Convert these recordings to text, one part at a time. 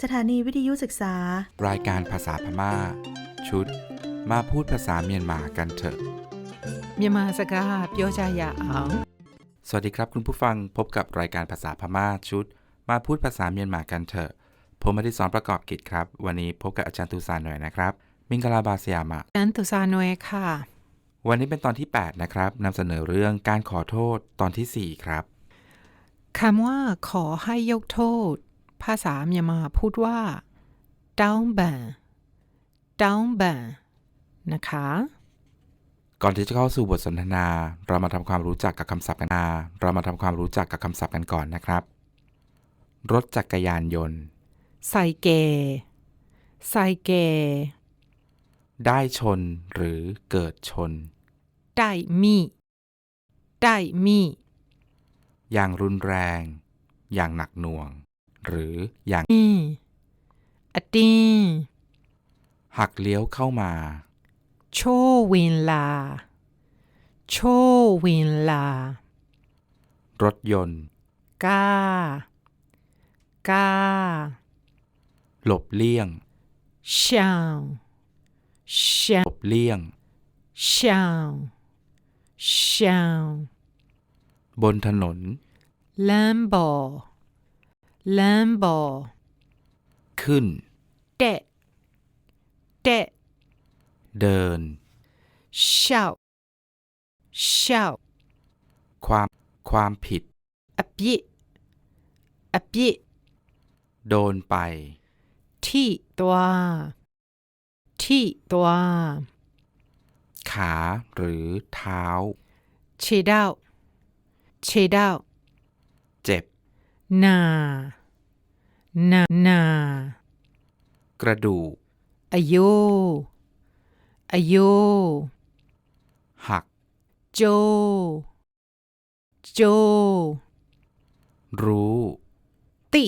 สถานีวิทยุศึกษา รายการภาษาพมา่า ชุด มาพูดภาษาเมียนมากันเถอะ เมียนมาสกาเปียชายาอ๋องสวัสดีครับคุณผู้ฟังพบกับรายการภาษาพม่าชุด มาพูดภาษาเมียนมากันเถอะ ผมมาที่สอนประกอบกิจครับ วันนี้พบกับอาจารย์ตูซานหน่อยนะครับ มิงกลาบาสยามะอาจารย์ตูซานหน่อยค่ะ วันนี้เป็นตอนที่ 8 นะครับนำเสนอเรื่องการขอโทษตอนที่ 4 ครับคำว่าขอให้ยกโทษ ภาษาเมียนมาพูดว่าดาวแบนดาวแบนนะคะ ก่อนที่จะเข้าสู่บทสนทนา เรามาทำความรู้จักกับคำศัพท์กันนาเรามาทำความรู้จักกับคำศัพท์กันก่อนนะครับ รถจักรยานยนต์ ไซเก ไซเก ได้ชนหรือเกิดชน ได้มี ได้มี อย่างรุนแรง อย่างหนักหน่วง หรืออย่างอีอดีหักเลี้ยวเข้ามา โชวินลา โชวินลา รถยนต์ ก้า ก้า หลบเลี่ยงเชียงเชียงหลบเลี่ยงเชียงเชียงบนถนน ลัมโบ lambo ขึ้น เดะเดะเดิน shout shout ความความผิด a bit a bit โดนไป ที่ตัว ที่ตัว ขาหรือเท้าเชดาวเชดาว นา นา นา กระดูกอโยอโย หัก โจ โจ รู้ ติ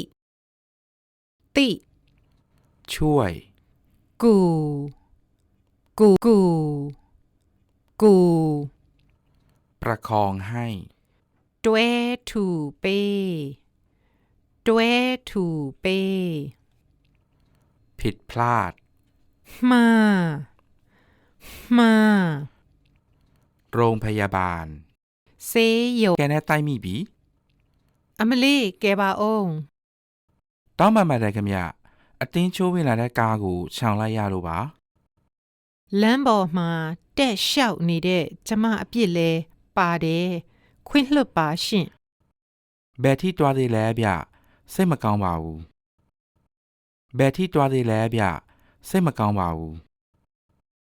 ติ ช่วย กู กู กู กู ประคองให้ด้วยถูเป ထူပေးတွဲထူပေး ผิดพลาด မှားမှား โรงพยาบาล ဆေးရုံ แกแน่ใต้มีบี အမလေးကဲပါအောင် တောင်းပန်ပါတယ်ခင်ဗျအတင်းချိုးဝင်လာတဲ့ကားကိုခြောင်လိုက်ရလို့ပါ လမ်းပေါ်မှာတက်လျှောက်နေတဲ့ကျမအပြစ်လဲပါတယ်ခွင့်လွတ်ပါရှင် ဘယ်ထိတွားသေးလဲဗျ စိတ်မကောင်းပါဘူးဘယ်ထိတွားသေးလဲဗျစိတ်မကောင်းပါဘူး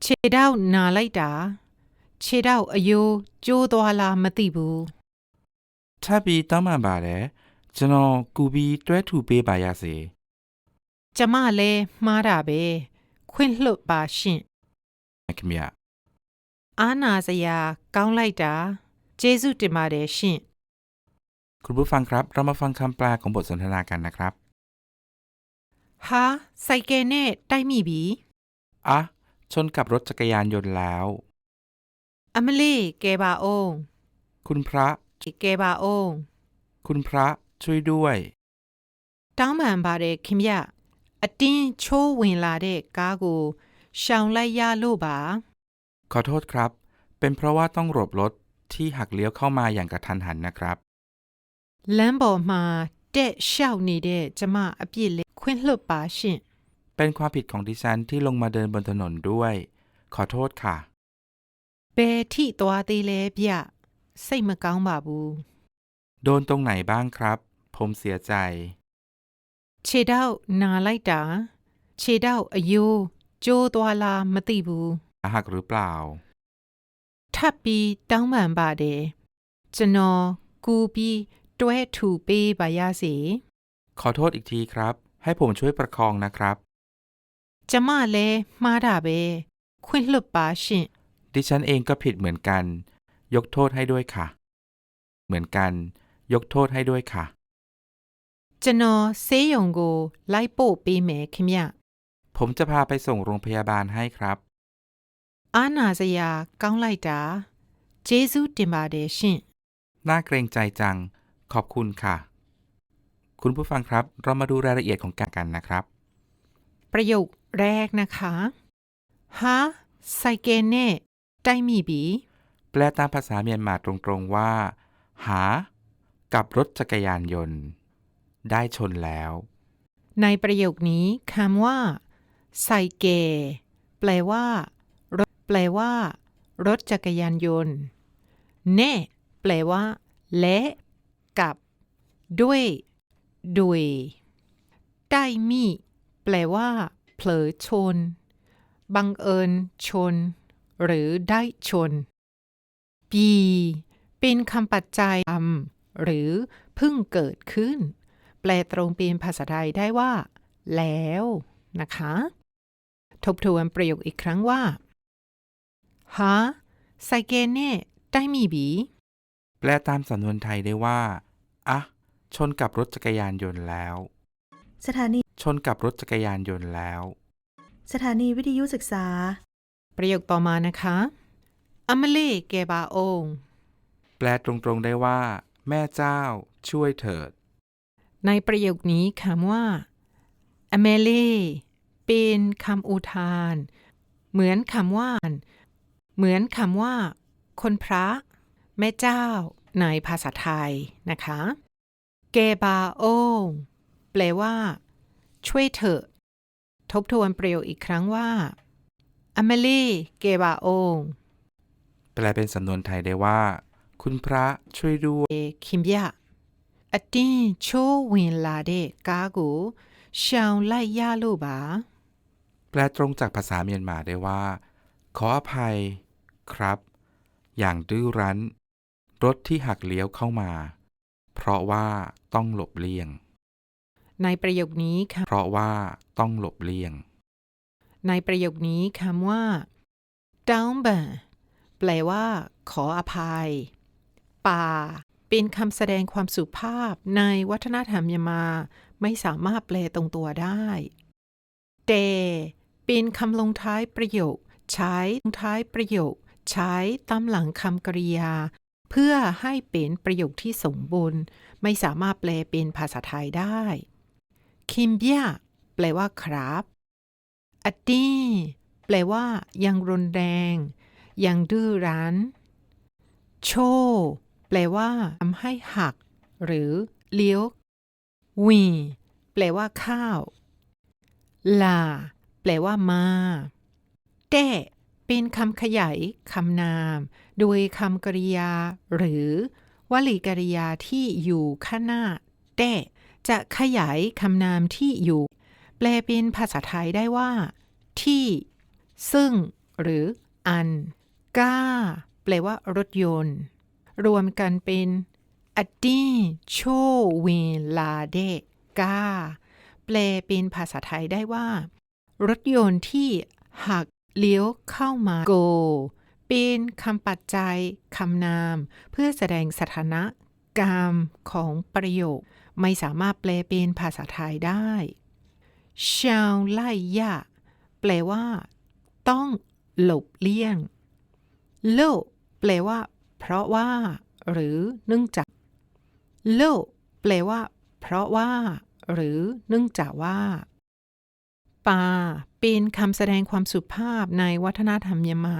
ခြေထောက်နာလိုက်တာခြေထောက်အယိုးကျိုးသွားလားမသိဘူးထပ်ပြီးတောင်းပန်ပါတယ်ကျွန်တော်ကူပြီးတွဲထူပေးပါရစေကျမလဲမှားတာပဲခွင့်လွတ်ပါရှင်ခင်ဗျအာနာစရာကောင်းလိုက်တာကျေးဇူးတင်ပါတယ်ရှင် คุณผู้ฟังครับ เรามาฟังคำแปลของบทสนทนากันนะครับ ဟာစိုက်ကယ်နဲ့တိုက်မိပြီ อ่ะชนกับรถจักรยานยนต์แล้ว အမလေးကဲပါအောင် คุณพระ ကဲပါအောင် คุณพระช่วยด้วย တောင်းပန်ပါတယ်ခင်ဗျအတင်းချိုးဝင်လာတဲ့ကားကိုရှောင်လိုက်ရလို့ပါ ขอโทษครับ เป็นเพราะว่าต้องหลบรถที่หักเลี้ยวเข้ามาอย่างกระทันหันนะครับ လမ်းပေါ်မှာတက်လျှောက်နေတဲ့ကျမအပြစ်လဲခွင့်လွတ်ပါရှင် เป็นความผิดของดิฉันที่ลงมาเดินบนถนนด้วย ขอโทษค่ะ ဘယ်ထိသွားသေးလဲဗျစိတ်မကောင်းပါဘူး โดนตรงไหนบ้างครับ ผมเสียใจ ခြေထောက်နာလိုက်တာခြေထောက်အယိုးကျိုးသွားလားမသိဘူး หักหรือเปล่า ထပ်ပြီးတောင်းပန်ပါတယ်ကျွ ด้วยทูปีบายาสี ขอโทษอีกทีครับ ให้ผมช่วยประคองนะครับ จะมาเลมาดาเบ คุนลุปปาชิ ดิฉันเองก็ผิดเหมือนกัน ยกโทษให้ด้วยค่ะ เหมือนกัน ยกโทษให้ด้วยค่ะ จะนอเซยองโกไลโปปีเมคิมยะผมจะพาไปส่งโรงพยาบาลให้ครับ อานาสยาก้าวไล่ตาเจซูติมาเดชิน น่าเกรงใจจัง ขอบคุณค่ะ คุณผู้ฟังครับ เรามาดูรายละเอียดของการกันนะครับ ประโยคแรกนะคะฮะไซเกเน่ไดมีบี แปลตามภาษาเมียนมาตรงๆว่า หา กับรถจักรยานยนต์ ได้ชนแล้ว ในประโยคนี้คำว่าไซเก แปลว่า รถ แปลว่า รถจักรยานยนต์ เน่ แปลว่า และ กับ ด้วยดุยได้มีแปลว่า เผลอชน บังเอิญชน หรือได้ชน ปี เป็นคำปัจจัยคำหรือเพิ่งเกิดขึ้น แปลตรงเป็นภาษาไทยได้ว่า แล้วนะคะ ทบทวนประโยคอีกครั้งว่าฮะไซเกเน่ได้มีบี แปลตามสำนวนไทยได้ว่า อะชนกับรถจักรยานยนต์แล้ว สถานี ชนกับรถจักรยานยนต์แล้ว สถานีวิทยุศึกษา ประโยคต่อมานะคะอเมเล่เกบาโองแปลตรงๆได้ว่า แม่เจ้า ช่วยเถิด ในประโยคนี้คำว่าอเมเล่เป็นคำอุทาน เหมือนคำว่า เหมือนคำว่า คนพระ แม่เจ้า ในภาษาไทยนะคะเกบาโอแปลว่า ช่วยเถอะ ทบทวนประโยคอีกครั้งว่าอเมลี่เกบาโอแปลเป็นสำนวนไทยได้ว่า คุณพระช่วยด้วยคิมยะอดีนโชเวนลาเดกากูชาวไล่ย่าลูบาแปลตรงจากภาษาเมียนมาได้ว่า ขออภัย ครับ อย่างดื้อรั้น รถที่หักเลี้ยวเข้ามา เพราะว่าต้องหลบเลี่ยง ในประโยคนี้ค่ะ เพราะว่าต้องหลบเลี่ยง ในประโยคนี้คำว่าดาวบันแปลว่า ขออภัย ป่า เป็นคำแสดงความสุภาพในวัฒนธรรมเมียนมา ไม่สามารถแปลตรงตัวได้เตเป็นคำลงท้ายประโยค ใช้ลงท้ายประโยค ใช้ตามหลังคำกริยา เพื่อให้เป็นประโยคที่สมบูรณ์ ไม่สามารถแปลเป็นภาษาไทยได้คิมเบียแปลว่าครับอตีแปลว่า ยังรุนแรง ยังดื้อรั้น โช แปลว่าทำให้หัก หรือ เลี้ยววีแปลว่าข้าวลา แปลว่ามา แต้ เป็นคำขยายคำนาม โดยคำกริยา หรือ วลีกริยาที่อยู่ข้างหน้าแต้จะขยายคำนามที่อยู่ แปลเป็นภาษาไทยได้ว่า ที่ ซึ่ง หรือ อัน ก้า แปลว่ารถยนต์ รวมกันเป็นอดีโชเวลาเดกาแปลเป็นภาษาไทยได้ว่า รถยนต์ที่หัก เลี้ยวเข้ามา go เป็นคำปัจจัยคำนาม เพื่อแสดงสถานะกรรมของประโยค ไม่สามารถแปลเป็นภาษาไทยได้ชาวไล่ยะแปลว่า ต้องหลบเลี่ยงโลแปลว่า เพราะว่า หรือเนื่องจากโลแปลว่า เพราะว่า หรือเนื่องจากว่า ปาเป็นคำแสดงความสุภาพในวัฒนธรรมยมา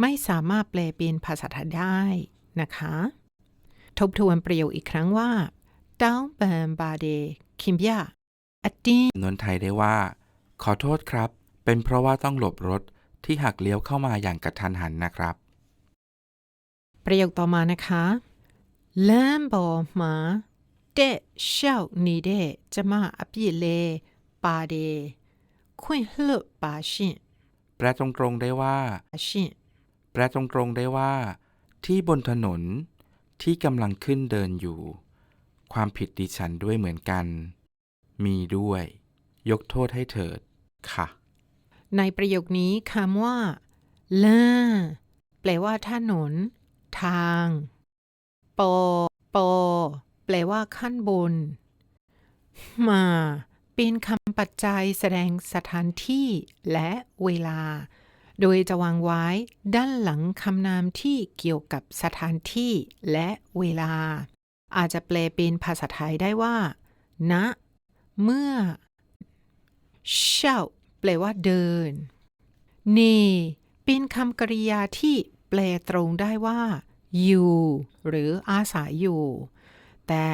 ไม่สามารถแปลเป็นภาษาไทยได้นะคะ ทบทวนประโยคอีกครั้งว่าดาวเบิร์บาเดคิมยาอดีนนไทยได้ว่า ขอโทษครับ เป็นเพราะว่าต้องหลบรถที่หักเลี้ยวเข้ามาอย่างกระทันหันนะครับ ประโยคต่อมานะคะแลมบอมาเดเช่านีเดจะมาอภิเลปาเด 快乐百姓แปลตรงๆได้ว่า百姓แปลตรงๆได้ว่า ที่บนถนนที่กำลังขึ้นเดินอยู่ ความผิดดิฉันด้วยเหมือนกัน มีด้วย ยกโทษให้เถิด ค่ะ ในประโยคนี้คำว่าเล่แปลว่าถนน ทางปอปอแปลว่าขั้นบน มา เป็นคำปัจจัยแสดงสถานที่และเวลา โดยจะวางไว้ด้านหลังคำนามที่เกี่ยวกับสถานที่และเวลา อาจจะแปลเป็นภาษาไทยได้ว่าณเมื่อเช่าแปลว่าเดิน เน เป็นคำกริยาที่แปลตรงได้ว่า อยู่ หรืออาศัยอยู่ แต่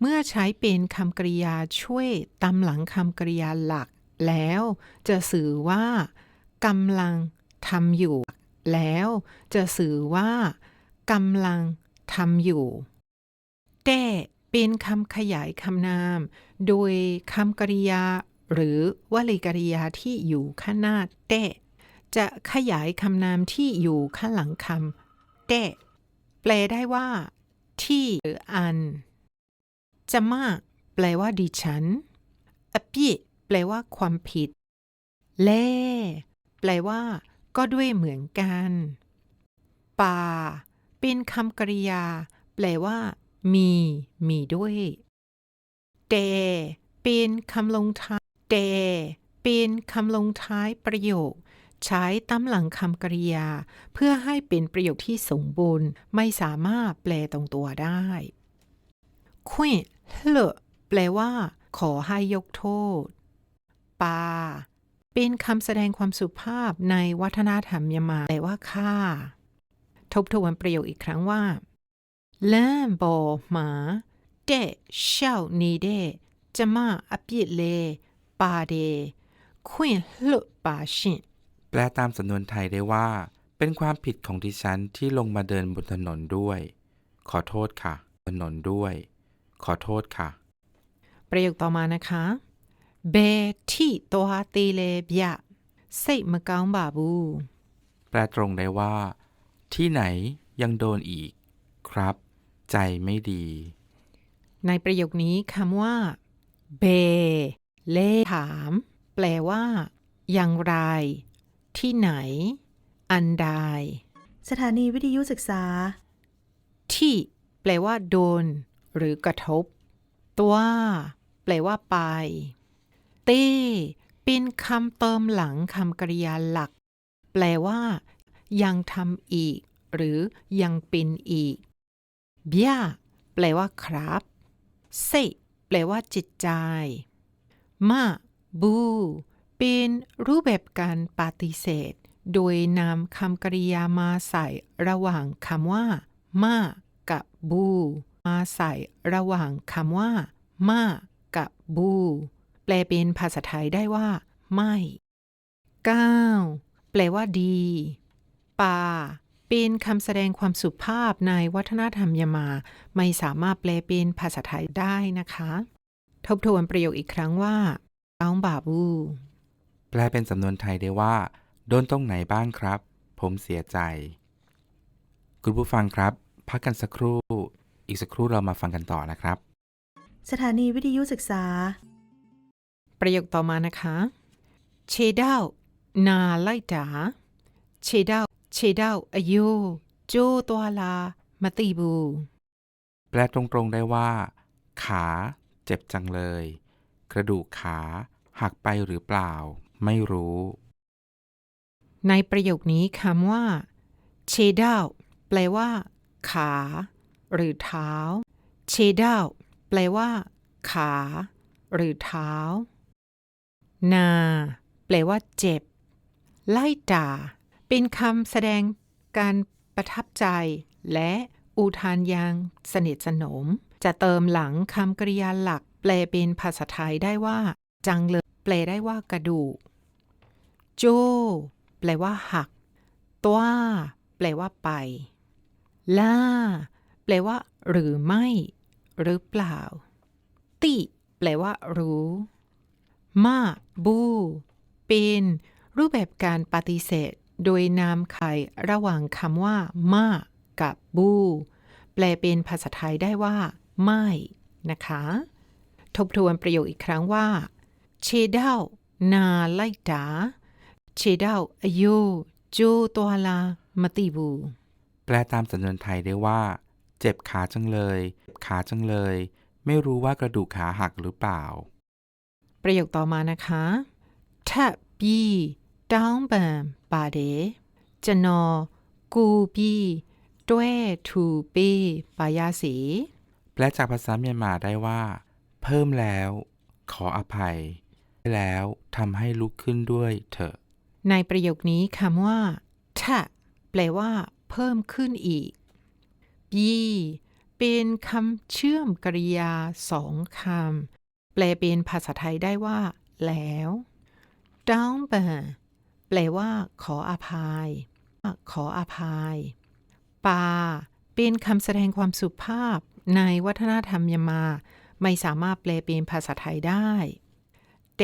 เมื่อใช้เป็นคำกริยาช่วยตามหลังคำกริยาหลัก แล้วจะสื่อว่ากำลังทำอยู่ แล้วจะสื่อว่ากำลังทำอยู่ แต่เป็นคำขยายคำนาม โดยคำกริยา หรือวลีกริยาที่อยู่ข้างหน้าแต่จะขยายคำนามที่อยู่ข้างหลังคำแต่แปลได้ว่า ที่หรืออัน จะมากแปลว่าดิฉันอปิแปลว่าความผิดแล่ แปลว่า ก็ด้วยเหมือนกัน ป่า เป็นคำกริยา แปลว่า มี มีด้วยแต่เป็นคำลงท้ายแต่เป็นคำลงท้ายประโยค ใช้ตามหลังคำกริยา เพื่อให้เป็นประโยคที่สมบูรณ์ ไม่สามารถแปลตรงตัวได้ คุยเลแปลว่า ขอให้ยกโทษ ปา เป็นคำแสดงความสุภาพในวัฒนธรรมยามาแปลว่าค่า ทบทวนประโยคอีกครั้งว่าเล่นบอหมาเดเชานีเดจะมาอปิเล ปาเดคุยเลปาชินแปลตามสำนวนไทยได้ว่า เป็นความผิดของดิฉันที่ลงมาเดินบนถนนด้วย ขอโทษค่ะ ถนนด้วย ขอโทษค่ะ ประโยคต่อมานะคะเบที่ตัวตีเลบยะเซมะกองบาบู แปลตรงได้ว่า ที่ไหนยังโดนอีก ครับ ใจไม่ดี ในประโยคนี้คำว่าเบเลถาม แปลว่า อย่างไร ที่ไหน อันใด สถานีวิทยุศึกษา ที่ แปลว่า โดน หรือกระทบ ตัวแปลว่าไป เต้เป็นคำเติมหลังคำกริยาหลัก แปลว่า ยังทำอีก หรือยังเป็นอีกเบียแปลว่าครับเซแปลว่าจิตใจมาบูเป็นรูปแบบการปฏิเสธ โดยนำคำกริยามาใส่ระหว่างคำว่ามากับบู มาใส่ระหว่างคำว่า มากับบู แปลเป็นภาษาไทยได้ว่า ไม่ก้าวแปลว่าดีป่าเป็นคำแสดงความสุภาพในวัฒนธรรมยามา ไม่สามารถแปลเป็นภาษาไทยได้นะคะ ทบทวนประโยคอีกครั้งว่าเอาบาบู แปลเป็นสำนวนไทยได้ว่า โดนตรงไหนบ้างครับ ผมเสียใจ คุณผู้ฟังครับ พักกันสักครู่ อีกสักครู่เรามาฟังกันต่อนะครับ สถานีวิทยุศึกษา ประโยคต่อมานะคะเชดาวนาไลดาเชดาวเชดาวอายุโจตัวลามาติบู แปลตรงๆได้ว่า ขาเจ็บจังเลย กระดูกขาหักไปหรือเปล่า ไม่รู้ ในประโยคนี้คำว่าเชดาวแปลว่า ขา หรือเท้า เชดาวแปลว่า ขา หรือเท้า นา แปลว่าเจ็บ ไล่ด่า เป็นคำแสดงการประทับใจ และอุทานอยังสนิทสนม จะเติมหลังคำกริยาหลัก แปลเป็นภาษาไทยได้ว่า จังเลย แปลได้ว่ากระดูก โจ แปลว่าหักตัวแปลว่าไป ล่า แปลว่า หรือไม่ หรือเปล่า ติแปลว่า รู้ มาบูเป็นรูปแบบการปฏิเสธ โดยนามไขระหว่างคำว่า มากับบู แปลเป็นภาษาไทยได้ว่า ไม่ นะคะ ทบทวนประโยคอีกครั้งว่า เชดาวนาไลดาเชดาวอายุโจตัวลามาติบู แปลตามสำนวนไทยได้ว่า เจ็บขาจังเลย เจ็บขาจังเลย ไม่รู้ว่ากระดูกขาหักหรือเปล่า ประโยคต่อมานะคะแทบบีดองเบมบาเดจะนอ กูบีด้วยทูบีปายาสีแปลจากภาษาเมียนมาได้ว่า เพิ่มแล้ว ขออภัย แล้วทำให้ลุกขึ้นด้วยเถอะ ในประโยคนี้คำว่าแทะแปลว่า เพิ่มขึ้นอีก บีเป็นคำเชื่อมกริยาสองคำ แปลเป็นภาษาไทยได้ว่า แล้วดาวเบแปลว่า ขออภัย ขออภัย ปา เป็นคำแสดงความสุภาพ ในวัฒนธรรมยมา ไม่สามารถแปลเป็นภาษาไทยได้เต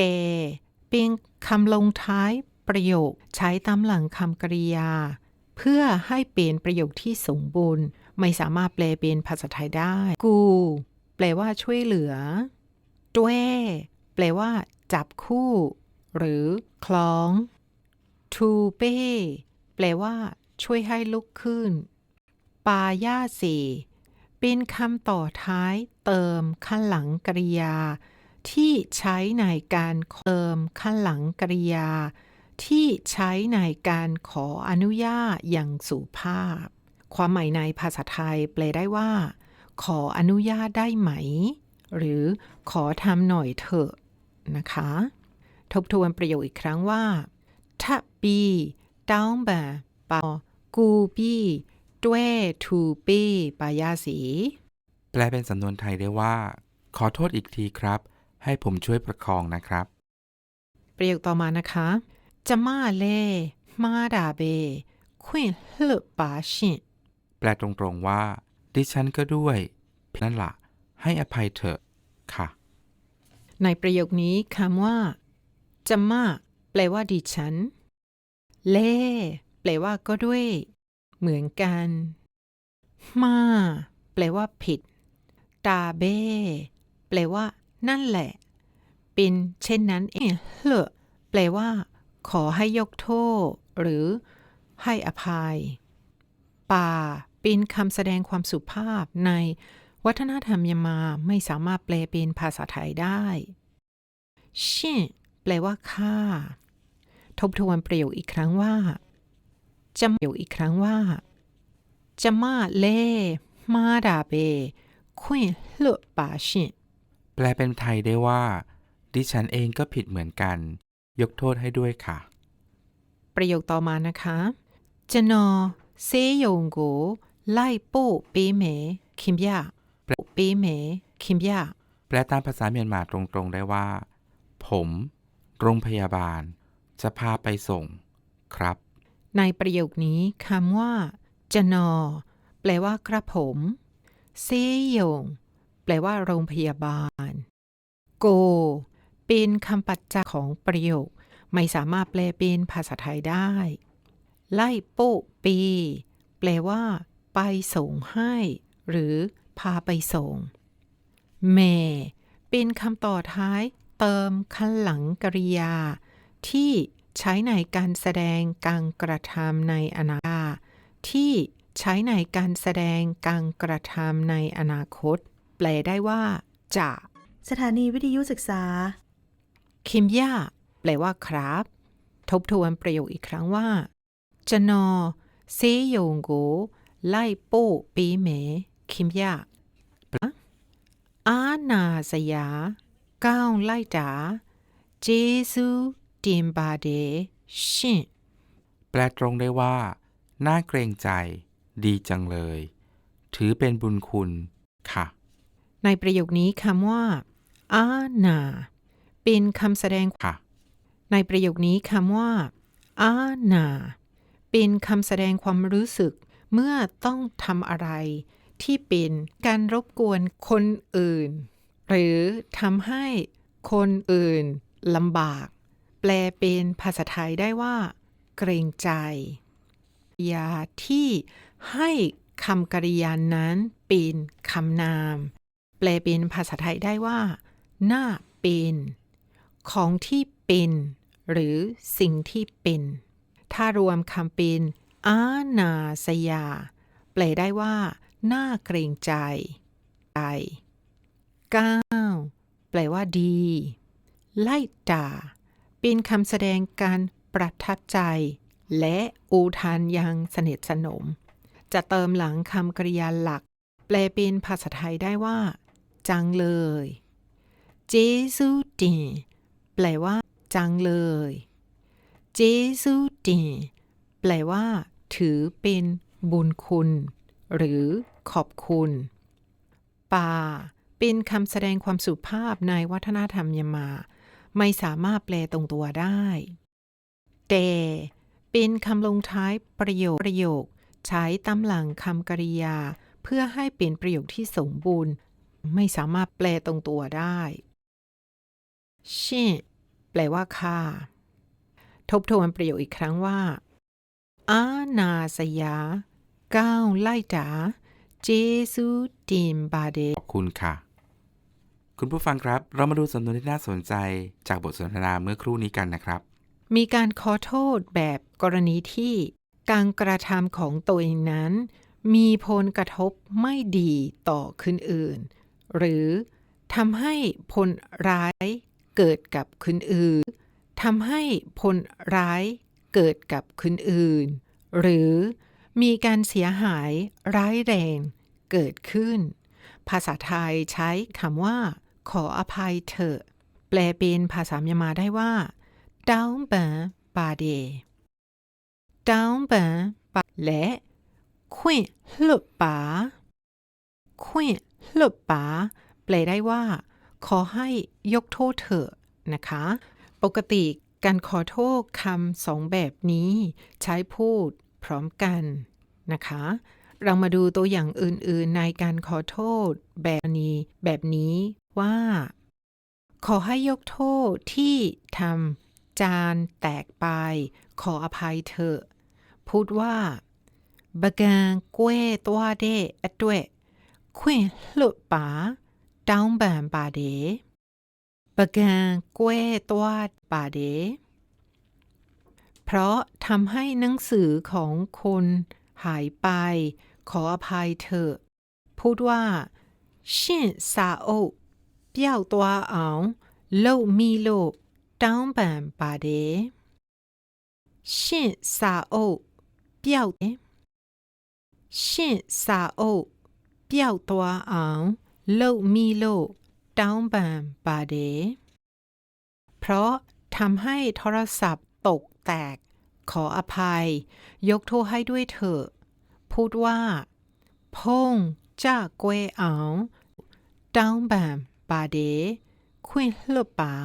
เป็นคำลงท้ายประโยคใช้ตามหลังคำกริยา เพื่อให้เป็นประโยคที่สมบูรณ์ ไม่สามารถแปลเป็นภาษาไทยได้ กู แปลว่าช่วยเหลือด้วย แปลว่า จับคู่ หรือคล้องทูเป้แปลว่า ช่วยให้ลุกขึ้น ปาย่าสีเป็นคำต่อท้ายเติมขั้นหลังกริยา ที่ใช้ในการเติมขั้นหลังกริยา ที่ใช้ในการขออนุญาตอย่างสุภาพ ความหมายในภาษาไทยแปลได้ว่า ขออนุญาตได้ไหม หรือขอทำหน่อยเถอะนะคะ ทบทวนประโยคอีกครั้งว่าถ้าปีดาวแบปากูปีด้วยทูปีปายาสี แปลเป็นสำนวนไทยได้ว่า ขอโทษอีกทีครับ ให้ผมช่วยประคองนะครับ ประโยคต่อมานะคะจะมาเล่มาดาเบควินเฮลปาชินแป ลตรงๆว่า ดิฉันก็ด้วยนั่นละให้อภัยเถอะค่ะ ในประโยคนี้คำว่าจะมาแปลว่าดิฉัน เล่แปลว่าก็ด้วย เหมือนกัน มาแปลว่าผิด ตาเบ้แปลว่า นั่นแหละ เป็นเช่นนั้นเองเหรอแปลว่า ขอให้ยกโทษ หรือ ให้อภัย ป่า เป็นคำแสดงความสุภาพในวัฒนธรรมเมียนมาไม่สามารถแปลเป็นภาษาไทยได้ชินแปลว่าค่า ทบทวนประโยคอีกครั้งว่า จะประโยคอีกครั้งว่า จะมาเล่มาดาเบควินเลือป่าชินแปลเป็นไทยได้ว่า ดิฉันเองก็ผิดเหมือนกัน ยกโทษให้ด้วยค่ะ ประโยคต่อมานะคะจะนอเซยงโก ไล่โป้เปเมคิมยาเปเมคิมยาแปลตามภาษาเมียนมาตรงๆได้ว่า ผม โรงพยาบาล จะพาไปส่ง ครับ ในประโยคนี้คำว่า จะนอ แปลว่ากระผมเซยงแปลว่าโรงพยาบาล โก เป็นคำปัจจัยของประโยค ไม่สามารถแปลเป็นภาษาไทยได้ ไล่โป้ปี แปลว่า ไปส่งให้ หรือพาไปส่ง เม เป็นคำต่อท้ายเติมคันหลังกริยา ที่ใช้ในการแสดงการกระทำในอนาคตที่ใช้ในการแสดงการกระทำในอนาคต แปลได้ว่า จะสถานีวิทยุศึกษา คิมย่าแปลว่าครับ ทบทวนประโยคอีกครั้งว่าจะนอเซโยงโก ไล่โป้ปีเมคิมย่าอานาสยา ก้าวไล่ดาเจซูติมบาเดชินแปลตรงได้ว่า น่าเกรงใจ ดีจังเลย ถือเป็นบุญคุณ ค่ะ ในประโยคนี้คำว่าอานาเป็นคำแสดง ค่ะ ในประโยคนี้คำว่าอานาเป็นคำแสดงความรู้สึก เมื่อต้องทำอะไรที่เป็นการรบกวนคนอื่น หรือทำให้คนอื่นลำบาก แปลเป็นภาษาไทยได้ว่า เกรงใจยาที่ให้คำกริยานั้นเป็นคำนาม แปลเป็นภาษาไทยได้ว่า หน่าเป็น ของที่เป็น หรือสิ่งที่เป็น ถ้ารวมคำเป็น อานาสยา แปลได้ว่าน่าเกรงใจใจก้าวแปลว่าดี ไล่ด่าเป็นคำแสดงการประทับใจ และอุทานอยังสนิทสนม จะเติมหลังคำกริยาหลัก แปลเป็นภาษาไทยได้ว่า จังเลย เจซูติแปลว่า จังเลย เจซูติแปลว่า ถือเป็นบุญคุณ หรือขอบคุณ ป่า เป็นคำแสดงความสุภาพในวัฒนธรรมยมา ไม่สามารถแปลตรงตัวได้ แต่เป็นคำลงท้ายประโยคประโยค ใช้ตามหลังคำกริยา เพื่อให้เป็นประโยคที่สมบูรณ์ ไม่สามารถแปลตรงตัวได้ชิแปลว่าค่ะทบทวนประโยคอีกครั้งว่า อานาสยาก้าวไล่จ๋าเจซูติมบาเดขอบคุณค่ะ คุณผู้ฟังครับ เรามาดูสำนวนที่น่าสนใจจากบทสนทนาเมื่อครู่นี้กันนะครับ มีการขอโทษแบบกรณีที่การกระทำของตัวเองนั้น มีผลกระทบไม่ดีต่อคนอื่น หรือทำให้ผลร้ายเกิดกับคนอื่นทำให้ผลร้าย เกิดกับคนอื่น หรือมีการเสียหายร้ายแรงเกิดขึ้น ภาษาไทยใช้คำว่า ขออภัยเถอะ แปลเป็นภาษามยมาได้ว่าดาวเบนปาเดดาวเบนปาและควินหลบปาควินหลบปาแปลได้ว่า ขอให้ยกโทษเถอะนะคะ ปกติ การขอโทษคำสองแบบนี้ใช้พูดพร้อมกันนะคะ เรามาดูตัวอย่างอื่นๆ ในการขอโทษแบบนี้ แบบนี้ว่า ขอให้ยกโทษที่ทำจานแตกไป ขออภัยเถอะพูดว่าบะกางกล้วยตัวเดอด้วยควนหลุดป๋าดาวแบนบาเด ปะกางก้วยตวาดป่าเด เพราะทำให้หนังสือของคนหายไป ขออภัยเถอะ พูดว่าเช่นซาโอเปี้ยวตัวเอาเล่ามีโลต้างบันป่าเดเช่นซาโอเปี้ยวเช่นซาโอเปี้ยวตัวเอาเล่ามีโล တောင်းပန်ပါတယ်เพราะทำให้โทรศัพท์ตกแตก ขออภัย ยกโทษให้ด้วยเถอะ พูดว่า พงจะกวยเอา တောင်းပန်ပါတယ်ခွင့်လွတ်ပါ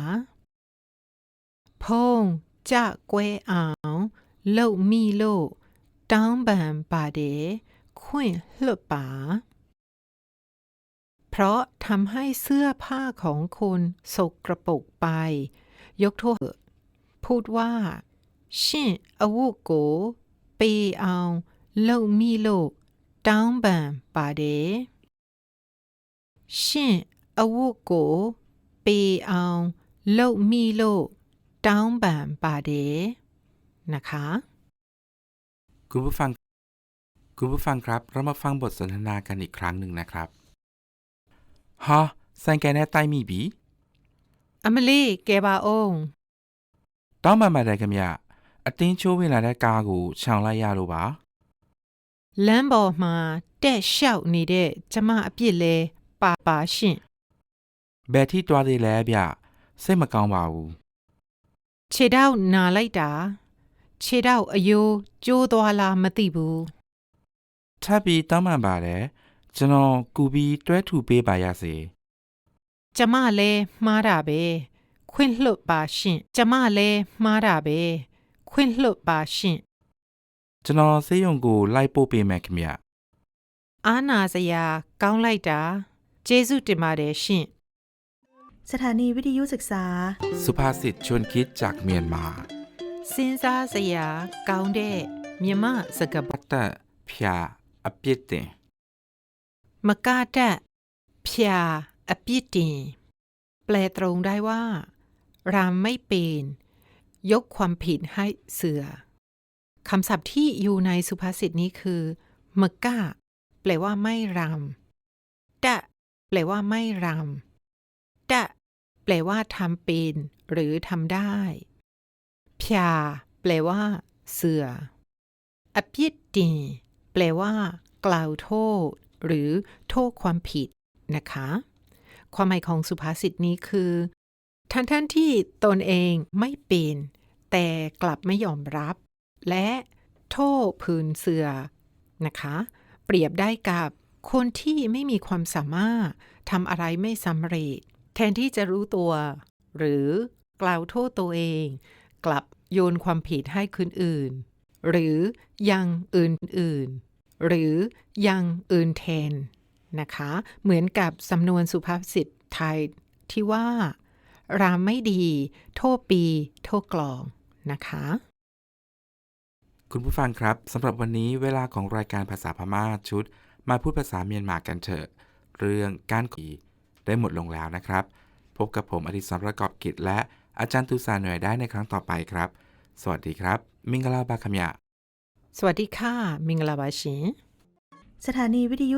ဖုံးကြကွဲအောင်လှုပ်မိလို့တောင်းပန်ပါတယ်ခွင့်လွတ်ပါ เพราะทำให้เสื้อผ้าของคุณสกระปกไป ยกโทษ พูดว่าชิอวุโกเปเอาเล่มีโลตองบันปาเดชิอวุโกเปเอาเล่มีโลตองบันปาเดนะคะ คุณผู้ฟัง คุณผู้ฟังครับ เรามาฟังบทสนทนากันอีกครั้งหนึ่งนะครับ ฮะဆိုင်ကယ်နဲ့တိုက်မိပြီအမလေးကဲပါအောင်တောင်းပန်ပါတယ်ခင်ဗျအတင်းချိုးဝင်လာတဲ့ကားကိုခြောင်လိုက်ရလို့ပါလမ်းပေါ်မှာတက်လျှောက်နေတဲ့ကျမအပြစ်လဲပါပါရှင့်ဘယ်ထိတွားသေးလဲဗျစိတ်မကောင်းပါဘူးခြေထောက်နာလိုက်တာခြေထောက်အယိုးကျိုးသွားလားမသိဘူးထပ်ပြီးတောင်းပန်ပါတယ် ကျွန်တော်ကူပြီးတွဲထူပေးပါရစေ ကျမလဲမှားတာပဲခွင့်လွတ်ပါရှင့်ကျမလဲမှားတာပဲခွင့်လွတ်ပါရှင့် ကျွန်တော်ဆေးရုံကိုလိုက်ပို့ပေးမယ်ခင်ဗျ အာနာစရာကောင်းလိုက်တာကျေးဇူးတင်ပါတယ်ရှင့် สถานีวิทยุศึกษา สุภาษิตชวนคิดจากเมียนมา စဉ်းစားစရာကောင်းတဲ့မြမစကားပ ปัตตะဖြာအပြစ်တ มกาจะพยาอปิจีแปลตรงได้ว่า รามไม่เป็นยกความผิดให้เสือคำศัพท์ที่อยู่ในสุภาษิตนี้คือมก้าแปลว่าไม่รำจะแปลว่าไม่รำจะแปลว่าทำเป็นหรือทำได้พยาแปลว่า เสืออภิจีแปลว่า กล่าวโทษ หรือโทษความผิดนะคะ ความหมายของสุภาษิตนี้คือทั้งท่านที่ตนเองไม่เป็น แต่กลับไม่ยอมรับ และโทษผืนเสือนะคะ เปรียบได้กับคนที่ไม่มีความสามารถทำอะไรไม่สำเร็จ แทนที่จะรู้ตัว หรือกล่าวโทษตัวเอง กลับโยนความผิดให้คนอื่น หรือยังอื่นๆ หรือยังอื่นแทนนะคะ เหมือนกับสำนวนสุภาษิตไทยที่ว่า รามไม่ดี โทษปี โทษกลองนะคะ คุณผู้ฟังครับสำหรับวันนี้เวลาของรายการภาษาพม่าชุด มาพูดภาษาเมียนมากันเถอะ เรื่องการขีได้หมดลงแล้วนะครับ พบกับผมอดิศรประกอบกิจและอาจารย์ตุสาหน่วยได้ในครั้งต่อไปครับ สวัสดีครับ มิงกลาบาคำยะ สวัสดีค่ะ มิงลาบาชิสถานีวิทยุ